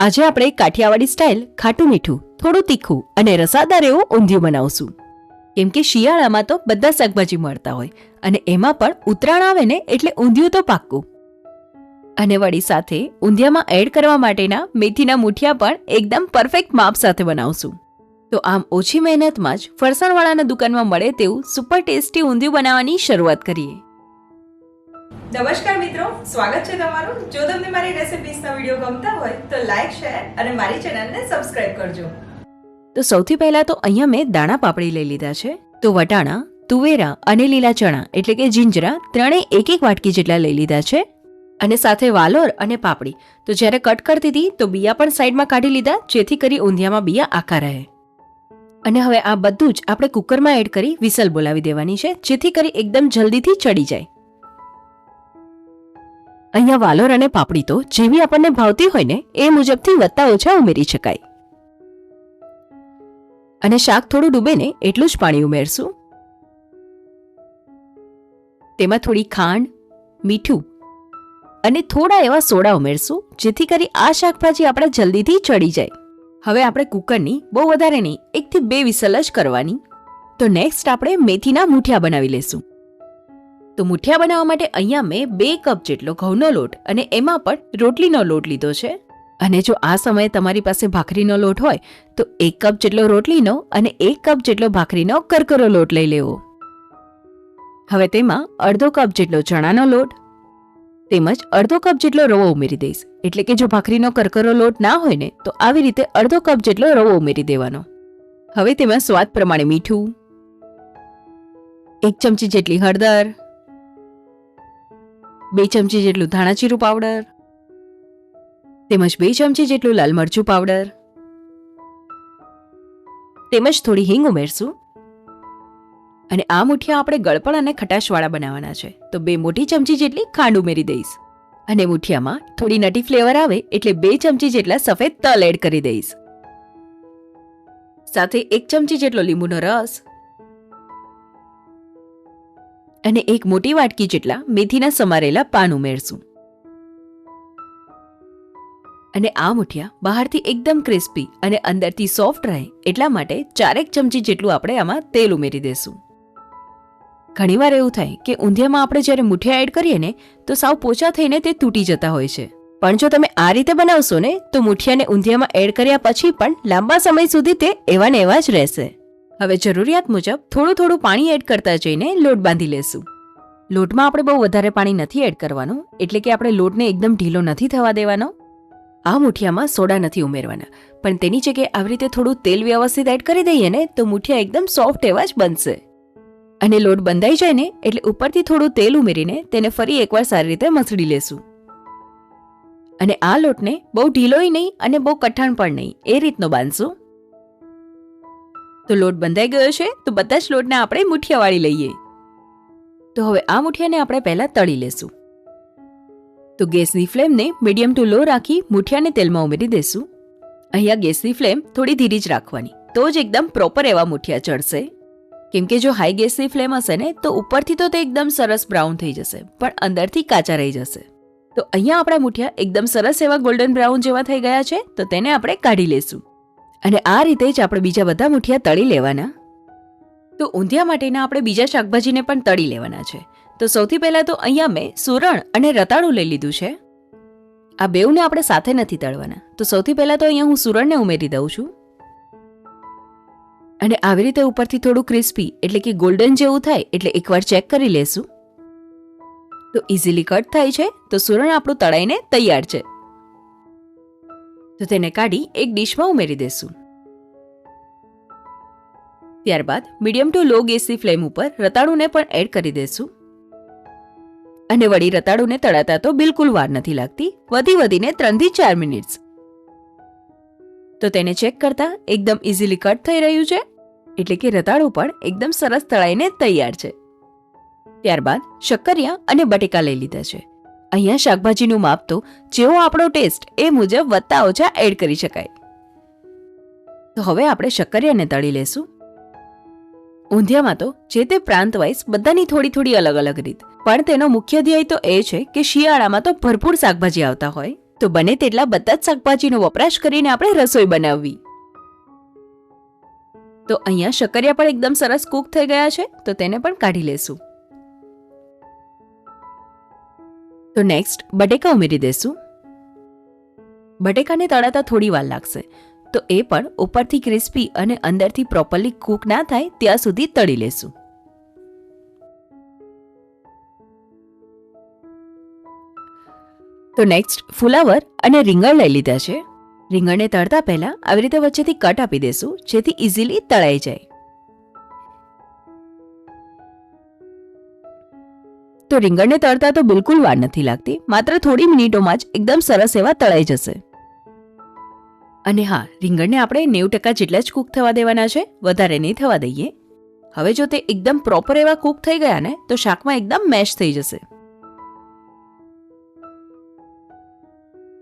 આજે આપણે કાઠિયાવાડી સ્ટાઇલ ખાટું મીઠું, થોડું તીખું અને રસાદાર એવું ઊંધિયું બનાવશું. કેમ કે શિયાળામાં તો બધા શાકભાજી મળતા હોય અને એમાં પણ ઉતરાણ આવે ને એટલે ઊંધિયું તો પાક્કું. અને વળી સાથે ઊંધિયામાં એડ કરવા માટેના મેથીના મુઠિયા પણ એકદમ પરફેક્ટ માપ સાથે બનાવશું. તો આમ ઓછી મહેનતમાં જ ફરસાણવાળાના દુકાનમાં મળે તેવું સુપર ટેસ્ટી ઊંધિયું બનાવવાની શરૂઆત કરીએ. નમસ્કાર મિત્રો, સ્વાગત છે તમારું. જો તમને મારી રેસિપીસના વીડિયો ગમતા હોય, તો લાઈક, શેર અને મારી ચેનલને સબસ્ક્રાઇબ કરજો. તો સૌથી પહેલા તો અહીંયા મેં દાણા પાપડી લઈ લીધા છે. તો વટાણા, તુવેરા અને લીલા ચણા, એટલે કે જીંજરા ત્રણે એક એક વાટકી જેટલા લઈ લીધા છે. અને સાથે વાલોર અને પાપડી. તો જ્યારે કટ કરતી હતી, તો બિયા પણ સાઈડમાં કાઢી લીધા, જેથી કરી ઊંધિયામાં બિયા આખા રહે. અને હવે આ બધું જ આપણે કુકરમાં એડ કરી વિસલ બોલાવી દેવાની છે, જેથી કરી એકદમ જલ્દીથી ચડી જાય. અહીંયા વાલોર અને પાપડી તો જેવી આપણને ભાવતી હોય ને, એ મુજબથી વત્તા ઓછા ઉમેરી શકાય. અને શાક થોડું ડૂબે ને, એટલું જ પાણી ઉમેરશું. તેમાં થોડી ખાંડ, મીઠું અને થોડા એવા સોડા ઉમેરશું, જેથી કરી આ શાકભાજી આપણે જલ્દીથી ચડી જાય. હવે આપણે કુકરની બહુ વધારે નહીં, એકથી બે વિસલ જ કરવાની. તો નેક્સ્ટ આપણે મેથીના મૂઠિયા બનાવી લેશું. તો મુઠિયા બનાવવા માટે અહીંયા મેં બે કપ જેટલો ઘઉંનો લોટ અને એમાં પણ રોટલીનો લોટ લીધો છે. અને જો આ સમયે તમારી પાસે ભાખરીનો લોટ હોય, તો એક કપ જેટલો રોટલીનો અને એક કપ જેટલો ભાખરીનો કરકરો લોટ લઈ લેવો. હવે તેમાં અડધો કપ જેટલો ચણાનો લોટ, તેમજ અડધો કપ જેટલો રવો ઉમેરી દઈશ. એટલે કે જો ભાખરીનો કરકરો લોટ ના હોય ને, તો આવી રીતે અડધો કપ જેટલો રવો ઉમેરી દેવાનો. હવે તેમાં સ્વાદ પ્રમાણે મીઠું, એક ચમચી જેટલી હળદર બે ચમચી જેટલું ધાણા જીરું પાવડર તેમજ બે ચમચી જેટલું લાલ મરચું પાવડર તેમજ થોડી હિંગ ઉમેરશું. અને આ મુઠિયા આપણે ગળપણ અને ખટાશવાળા બનાવવાના છે. તો બે મોટી ચમચી જેટલી ખાંડ ઉમેરી દઈશ. અને મુઠિયામાં થોડી નટી ફ્લેવર આવે એટલે બે ચમચી જેટલા સફેદ તલ એડ કરી દઈશ. સાથે એક ચમચી જેટલો લીંબુનો રસ અને એક મોટી વાટકી જેટલા મેથીના સમારેલા પાન ઉમેરશું. અને આ મુઠિયા બહારથી એકદમ ક્રિસ્પી અને અંદરથી સોફ્ટ રહે એટલા માટે ચારેક ચમચી જેટલું આપણે આમાં તેલ ઉમેરી દેશું. ઘણીવાર એવું થાય કે ઊંધિયામાં આપણે જ્યારે મુઠિયા એડ કરીએ ને, તો સાવ પોચા થઈને તે તૂટી જતા હોય છે. પણ જો તમે આ રીતે બનાવશો ને, તો મુઠિયાને ઊંધિયામાં એડ કર્યા પછી પણ લાંબા સમય સુધી તે એવા ને એવા જ રહેશે. હવે જરૂરિયાત મુજબ થોડું થોડું પાણી એડ કરતા જઈને લોટ બાંધી લેશું. લોટમાં આપણે બહુ વધારે પાણી નથી એડ કરવાનું, એટલે કે આપણે લોટને એકદમ ઢીલો નથી થવા દેવાનો. આ મુઠિયામાં સોડા નથી ઉમેરવાના, પણ તેની જગ્યાએ આવી રીતે થોડું તેલ વ્યવસ્થિત એડ કરી દઈએ ને, તો મુઠિયા એકદમ સોફ્ટ એવા જ બનશે. અને લોટ બંધાઈ જાય ને, એટલે ઉપરથી થોડું તેલ ઉમેરીને તેને ફરી એકવાર સારી રીતે મસળી લેશું. અને આ લોટને બહુ ઢીલોય નહીં અને બહુ કઠણ પણ નહીં, એ રીતનો બાંધશું. તો લોટ બંધાઈ ગયો છે, તો બધા જ લોટને આપણે મુઠિયા વાળી લઈએ. તો હવે આ મુઠિયાને આપણે પહેલા તળી લેશું. તો ગેસની ફ્લેમને મીડિયમ ટુ લો રાખી મુઠિયાને તેલમાં ઉમેરી દેશું. અહીંયા ગેસની ફ્લેમ થોડી ધીરી જ રાખવાની, તો જ એકદમ પ્રોપર એવા મુઠિયા ચડશે. કેમ કે જો હાઈ ગેસની ફ્લેમ હશે ને, તો ઉપરથી તો તે એકદમ સરસ બ્રાઉન થઈ જશે, પણ અંદરથી કાચા રહી જશે. તો અહીંયા આપણા મુઠિયા એકદમ સરસ એવા ગોલ્ડન બ્રાઉન જેવા થઈ ગયા છે, તો તેને આપણે કાઢી લેશું. અને આ રીતે જ આપણે બીજા બધા મુઠિયા તળી લેવાના. તો ઊંધિયા માટેના આપણે બીજા શાકભાજીને પણ તળી લેવાના છે. તો સૌથી પહેલાં તો અહીંયા મેં સુરણ અને રતાળું લઈ લીધું છે. આ બેઉને આપણે સાથે નથી તળવાના. તો સૌથી પહેલાં તો અહીંયા હું સુરણને ઉમેરી દઉં છું. અને આવી રીતે ઉપરથી થોડું ક્રિસ્પી એટલે કે ગોલ્ડન જેવું થાય, એટલે એકવાર ચેક કરી લેશું. તો ઇઝીલી કટ થાય છે. તો સુરણ આપણું તળાઈને તૈયાર છે. તો તેને કાઢી એક ડીશમાં ઉમેરી દેશું. ત્યારબાદ મીડિયમ ટુ લો ગેસની ફ્લેમ ઉપર રતાળુને પણ એડ કરી દેશું. અને વળી રતાળુને તળાતા તો બિલકુલ વાર નથી લાગતી. વધી વધીને ત્રણથી ચાર મિનિટ્સ. તો તેને ચેક કરતા એકદમ ઇઝીલી કટ થઈ રહ્યું છે, એટલે કે રતાળું પણ એકદમ સરસ તળાઈને તૈયાર છે. ત્યારબાદ શક્કરિયા અને બટેકા લઈ લીધા છે. અહીંયા શાકભાજીનું માપ તો જેવો આપણો ટેસ્ટ એ મુજબ વત્તા ઓછા એડ કરી શકાય. તો હવે આપણે શક્કરિયાને તળી લેશું. ઊંધિયામાં તો જે તે પ્રાંત વાઇઝ બધાની થોડી થોડી અલગ અલગ રીત. પણ તેનો મુખ્ય ધ્યેય તો એ છે કે શિયાળામાં તો ભરપૂર શાકભાજી આવતા હોય. તો બને તેટલા બધા જ શાકભાજીનો વપરાશ કરીને આપણે રસોઈ બનાવવી. તો અહીંયા શક્કરિયા પણ એકદમ સરસ કૂક થઈ ગયા છે, તો તેને પણ કાઢી લેશું. તો નેક્સ્ટ બટેકા ઉમેરી દેશું. બટેકાને તળાતા થોડી વાર લાગશે. તો એ પણ ઉપરથી ક્રિસ્પી અને અંદરથી પ્રોપરલી કૂક ના થાય ત્યાં સુધી તળી લેશું. તો નેક્સ્ટ ફુલાવર અને રીંગણ લઈ લીધા છે. રીંગણને તળતા પહેલા આવી રીતે વચ્ચેથી કટ આપી દેશું, જેથી ઇઝીલી તળાઈ જાય. તો રીંગણને તળતા તો બિલકુલ વાર નથી લાગતી, માત્ર થોડી મિનિટોમાં જ એકદમ સરસ એવા તળાઈ જશે. અને હા, રીંગણને આપણે નેવું ટકા જેટલા જ કૂક થવા દેવાના છે, વધારે નહીં થવા દઈએ. હવે જો તે એકદમ પ્રોપર એવા કૂક થઈ ગયા ને, તો શાકમાં એકદમ મેશ થઈ જશે.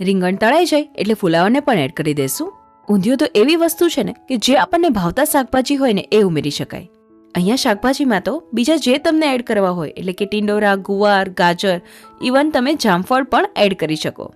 રીંગણ તળાઈ જાય, એટલે ફુલાવાને પણ એડ કરી દેશું. ઊંધિયું તો એવી વસ્તુ છે ને, કે જે આપણને ભાવતા શાકભાજી હોય ને, એ ઉમેરી શકાય. અહીંયા શાકભાજીમાં તો બીજા જે તમને એડ કરવા હોય, એટલે કે ટિંડોરા, ગુવાર, ગાજર ઇવન તમે જામફળ પણ એડ કરી શકો.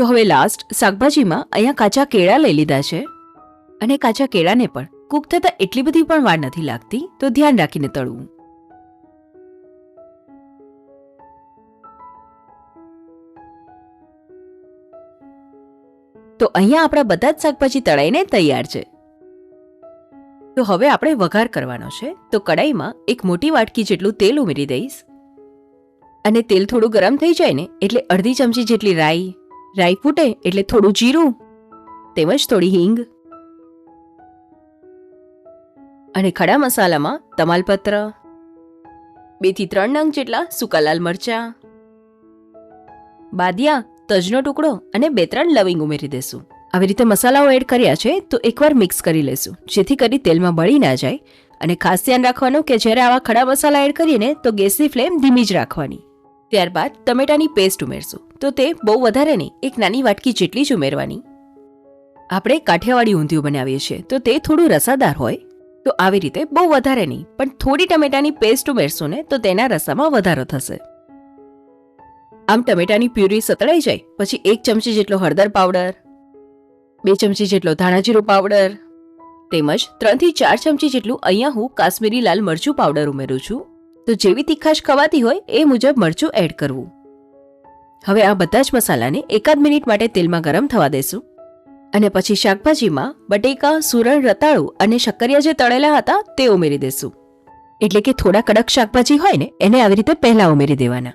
તો હવે લાસ્ટ શાકભાજીમાં અહીંયા કાચા કેળા લઈ લીધા છે. અને કાચા કેળાને પણ કૂક થતાં એટલી બધી પણ વાર નથી લાગતી, તો ધ્યાન રાખીને તળવું. તો અહીંયા આપણા બધા જ શાકભાજી તળાઈને તૈયાર છે. તો હવે આપણે વઘાર કરવાનો છે. તો કડાઈમાં એક મોટી વાટકી જેટલું તેલ ઉમેરી દઈશ. અને તેલ થોડું ગરમ થઈ જાય ને, એટલે અડધી ચમચી જેટલી રાઈ રાઈ ફૂટે એટલે થોડું જીરું, તેમજ થોડી હિંગ. અને ખડા મસાલામાં તમાલપત્ર, બેથી ત્રણ નંગ જેટલા સૂકા લાલ મરચા. બાદિયા તજનો ટુકડો અને બે ત્રણ લવિંગ ઉમેરી દેશું. આવી રીતે મસાલાઓ એડ કર્યા છે તો એકવાર મિક્સ કરી લેશું, જેથી કરી તેલમાં બળી ના જાય. અને ખાસ ધ્યાન રાખવાનું કે જ્યારે આવા ખડા મસાલા એડ કરીએ ને તો ગેસની ફ્લેમ ધીમી જ રાખવાની. ત્યારબાદ ટમેટાની પેસ્ટ ઉમેરશું. તો તે બહુ વધારે નહીં, એક નાની વાટકી જેટલી જ ઉમેરવાની. આપણે કાઠિયાવાડી ઊંધિયું બનાવીએ છીએ, તો તે થોડું રસાદાર હોય. તો આવી રીતે બહુ વધારે નહીં, પણ થોડી ટમેટાની પેસ્ટ ઉમેરશું ને, તો તેના રસામાં વધારો થશે. આમ ટમેટાની પ્યુરી સતળાઈ જાય, પછી એક ચમચી જેટલો હળદર પાવડર, બે ચમચી જેટલો ધાણાજીરું પાવડર, તેમજ ત્રણથી ચાર ચમચી જેટલું અહીંયા હું કાશ્મીરી લાલ મરચું પાવડર ઉમેરું છું. તો જેવી તીખાશ ખવાતી હોય, એ મુજબ મરચું એડ કરવું. હવે આ બધા જ મસાલાને એકાદ મિનિટ માટે તેલમાં ગરમ થવા દેશું. અને પછી શાકભાજીમાં બટેકા, સુરણ, રતાળુ અને શક્કરિયા જે તળેલા હતા તે ઉમેરી દેશું. એટલે કે થોડા કડક શાકભાજી હોય ને, એને આવી રીતે પહેલાં ઉમેરી દેવાના.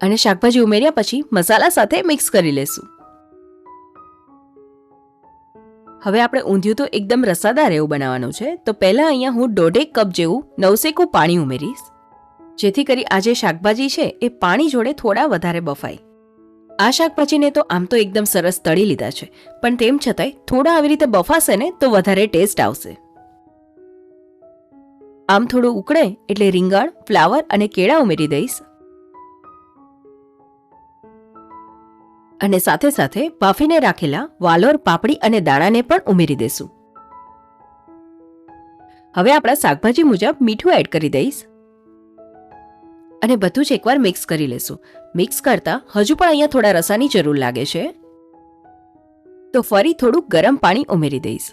અને શાકભાજી ઉમેર્યા પછી મસાલા સાથે મિક્સ કરી લેશું. હવે આપણે ઊંધિયું તો એકદમ રસાદાર એવું બનાવવાનું છે, તો પહેલાં અહીંયા હું દોઢેક કપ જેવું નવસેકું પાણી ઉમેરીશ. જેથી કરી આ જે શાકભાજી છે, એ પાણી જોડે થોડા વધારે બફાય. આ શાકભાજીને તો આમ તો એકદમ સરસ તળી લીધા છે, પણ તેમ છતાંય થોડા આવી રીતે બફાશે ને, તો વધારે ટેસ્ટ આવશે. આમ થોડું ઉકળે એટલે રીંગણ, ફ્લાવર અને કેળા ઉમેરી દઈશ. અને સાથે સાથે બાફીને રાખેલા વાલોર, પાપડી અને દાણાને પણ ઉમેરી દેશું. હવે આપણા શાકભાજી મુજબ મીઠું એડ કરી દઈશ. અને બધું જ એકવાર મિક્સ કરી લેશું. મિક્સ કરતા હજુ પણ અહીંયા થોડા રસાની જરૂર લાગે છે. તો ફરી થોડું ગરમ પાણી ઉમેરી દઈશ.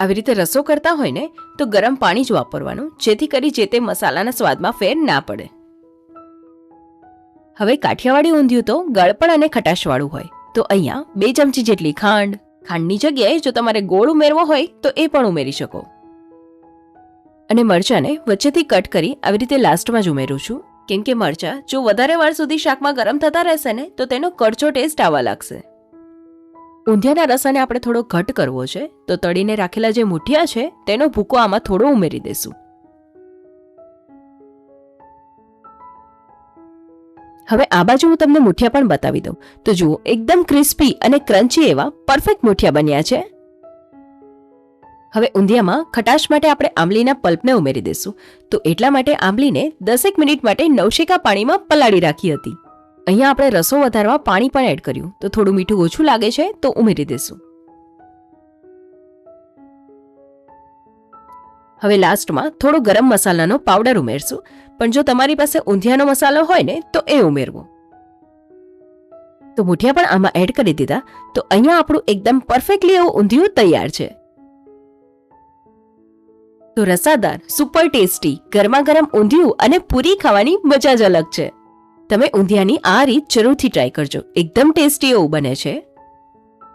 આવી રીતે રસો કરતા હોય ને, તો ગરમ પાણી જ વાપરવાનું, જેથી કરી જે તે મસાલાના સ્વાદમાં ફેર ના પડે. હવે કાઠિયાવાડી ઊંધિયું તો ગળપણ અને ખટાશવાળું હોય. તો અહીંયા બે ચમચી જેટલી ખાંડ. ખાંડની જગ્યાએ જો તમારે ગોળ ઉમેરવો હોય, તો એ પણ ઉમેરી શકો. અને મરચાંને વચ્ચેથી કટ કરી આવી રીતે લાસ્ટમાં જ ઉમેરું છું. કેમ કે મરચાં, જો વધારે વાર સુધી શાકમાં ગરમ થતા રહેશે ને, તો તેનો કરચો ટેસ્ટ આવવા લાગશે. ઊંધિયાના રસાને આપણે થોડો ઘટ કરવો છે, તો તળીને રાખેલા જે મુઠિયા છે, તેનો ભૂકો આમાં થોડો ઉમેરી દેશું. હવે આ બાજુ હું તમને મુઠિયા પણ બતાવી દઉં. તો જુઓ, એકદમ ક્રિસ્પી અને ક્રન્ચી એવા પરફેક્ટ મુઠિયા બન્યા છે. હવે ઊંધિયામાં ખટાશ માટે આપણે આંબલીના પલ્પને ઉમેરી દઈશું. તો એટલા માટે આંબલીને દસેક મિનિટ માટે નવશેકા પાણીમાં પલાળી રાખી હતી. અહીંયા આપણે રસો વધારવા પાણી પણ એડ કર્યું. તો થોડું મીઠું ઓછું લાગે છે તો ઉમેરી દઈશું. હવે લાસ્ટમાં થોડો ગરમ મસાલાનો પાવડર ઉમેરશું. પણ જો તમારી પાસે ઊંધિયાનો મસાલો હોય ને, તો એ ઉમેરવો. તો મુઠિયા પણ આમાં એડ કરી દીધા. તો અહીંયા આપણું એકદમ પરફેક્ટલી એવું ઊંધિયું તૈયાર છે. તો રસાદાર સુપર ટેસ્ટી ગરમા ગરમ ઊંધિયું અને પૂરી ખાવાની મજા જ અલગ છે. તમે ઊંધિયાની આ રીત જરૂરથી ટ્રાય કરજો. એકદમ ટેસ્ટી એવું બને છે.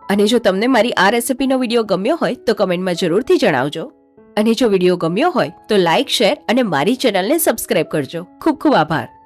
અને જો તમને મારી આ રેસિપીનો વીડિયો ગમ્યો હોય, તો કમેન્ટમાં જરૂરથી જણાવજો. અને જો વીડિયો ગમ્યો હોય, તો લાઇક શેર અને મારી ચેનલને સબસ્ક્રાઇબ કરજો. ખૂબ ખૂબ આભાર.